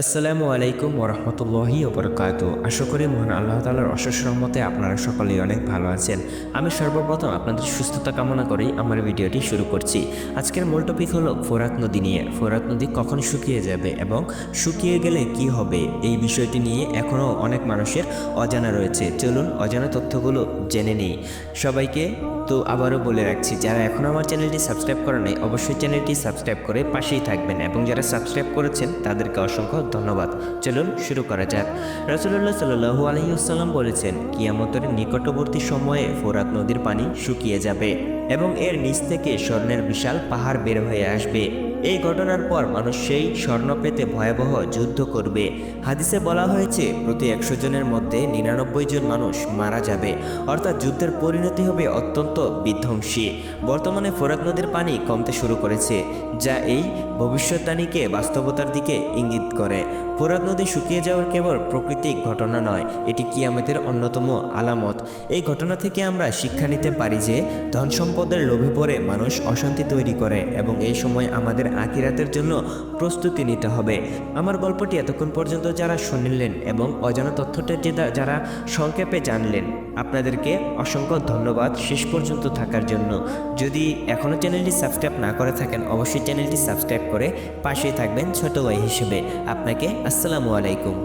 আসসালামু আলাইকুম ওরহমতুল্লাহি ওবরকাত আশা করি মহান আল্লাহ তালার অশেষ রহমতে আপনারা সকলেই অনেক ভালো আছেন। আমি সর্বপ্রথম আপনাদের সুস্থতা কামনা করেই আমার ভিডিওটি শুরু করছি। আজকের মূল টপিক হলো ফোরাত নদী নিয়ে। ফোরাত নদী কখন শুকিয়ে যাবে এবং শুকিয়ে গেলে কি হবে? এই বিষয়টি নিয়ে এখনও অনেক মানুষের অজানা রয়েছে। চলুন অজানা তথ্যগুলো জেনে নিই। সবাইকে তো আবারও বলে রাখছি, যারা এখনও আমার চ্যানেলটি সাবস্ক্রাইব করে নাই, অবশ্যই চ্যানেলটি সাবস্ক্রাইব করে পাশেই থাকবেন এবং যারা সাবস্ক্রাইব করেছেন তাদেরকে অসংখ্য ধন্যবাদ। চলুন শুরু করা যাক। রসুল্লাহ সাল্লু আলহিউসাল্লাম বলেছেন, কিয়ামতের নিকটবর্তী সময়ে ফোরাত নদীর পানি শুকিয়ে যাবে এবং এর নিচ থেকে স্বর্ণের বিশাল পাহাড় বের হয়ে আসবে। এই ঘটনার পর মানুষ সেই স্বর্ণ পেতে ভয়াবহ যুদ্ধ করবে। হাদিসে বলা হয়েছে, প্রতি একশো জনের মধ্যে নিরানব্বই জন মানুষ মারা যাবে। অর্থাৎ যুদ্ধের পরিণতি হবে অত্যন্ত বিধ্বংসী। বর্তমানে ফোরাত নদীর পানি কমতে শুরু করেছে, যা এই ভবিষ্যৎবাণীকে বাস্তবতার দিকে ইঙ্গিত করে। ফোরাত নদী শুকিয়ে যাওয়ার কেবল প্রাকৃতিক ঘটনা নয়, এটি কিয়ামতের অন্যতম আলামত। এই ঘটনা থেকে আমরা শিক্ষা নিতে পারি যে ধন সম্পদের লোভে পড়ে মানুষ অশান্তি তৈরি করে এবং এই সময় আমাদের আখিরাতের জন্য প্রস্তুতি নিতে হবে। আমার গল্পটি এতক্ষণ পর্যন্ত যারা শুনলেন এবং অজানা তথ্যটা যে যারা সংক্ষেপে জানলেন, আপনাদেরকে অসংখ্য ধন্যবাদ শেষ পর্যন্ত থাকার জন্য। যদি এখনও চ্যানেলটি সাবস্ক্রাইব না করে থাকেন, অবশ্যই চ্যানেলটি সাবস্ক্রাইব করে পাশেই থাকবেন ছোট ভাই হিসেবে। আপনাকে আসসালামু আলাইকুম।